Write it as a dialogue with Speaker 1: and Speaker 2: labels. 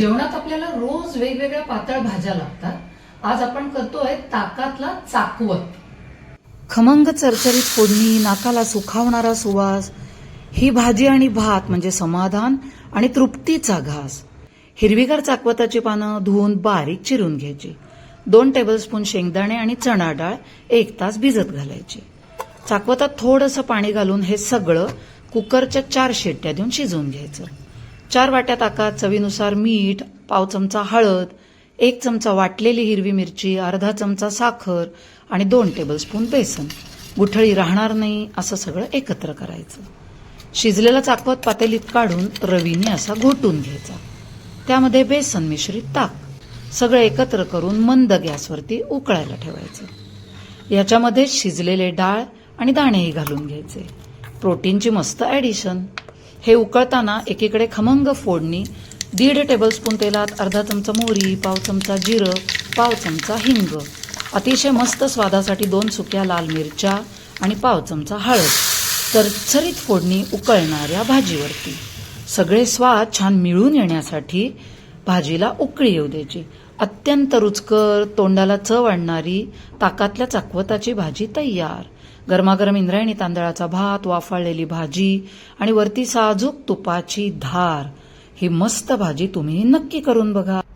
Speaker 1: जेवणात आपल्याला रोज वेगवेगळ्या पातळ भाज्या लागतात. आज आपण करतोय ताकातला चाकवत.
Speaker 2: खमंग चरचरीत फोडणी नाकाला सुखावणारा सुवास ही भाजी आणि भात म्हणजे समाधान आणि तृप्तीचा घास. हिरवीगार चाकवताची पानं धुवून बारीक चिरून घ्यायची. दोन टेबलस्पून शेंगदाणे आणि चणा डाळ एक तास भिजत घालायची. चाकवतात थोडंसं पाणी घालून हे सगळं कुकरच्या चार शेट्ट्या देऊन शिजवून घ्यायचं. चार वाट्या ताकात चवीनुसार मीठ पाव चमचा हळद एक चमचा वाटलेली हिरवी मिरची अर्धा चमचा साखर आणि दोन टेबलस्पून बेसन. गुठळी राहणार नाही असं सगळं एकत्र करायचं. शिजलेला चाकवत पातेलीत काढून रवीने असा घोटून घ्यायचा. त्यामध्ये बेसन मिश्रित ताक सगळं एकत्र करून मंद गॅसवरती उकळायला ठेवायचं. याच्यामध्ये शिजलेले डाळ आणि दाणेही घालून घ्यायचे. प्रोटीनची मस्त ॲडिशन हे उकळताना एकीकडे खमंग फोडणी दीड टेबलस्पून तेलात अर्धा चमचा मोहरी पाव चमचा जिरं पाव चमचा हिंग. अतिशय मस्त स्वादासाठी दोन सुक्या लाल मिरच्या आणि पाव चमचा हळद. चरचरीत फोडणी उकळणाऱ्या भाजीवरती. सगळे स्वाद छान मिळून येण्यासाठी भाजीला उकळी येऊ द्यायची. अत्यंत रुचकर तोंडाला चव आणणारी ताकातल्या चाकवताची भाजी तयार. गरमागरम इंद्रायणी तांदळाचा भात वाफाळलेली भाजी आणि वरती साजूक तुपाची धार. ही मस्त भाजी तुम्ही नक्की करून बघा.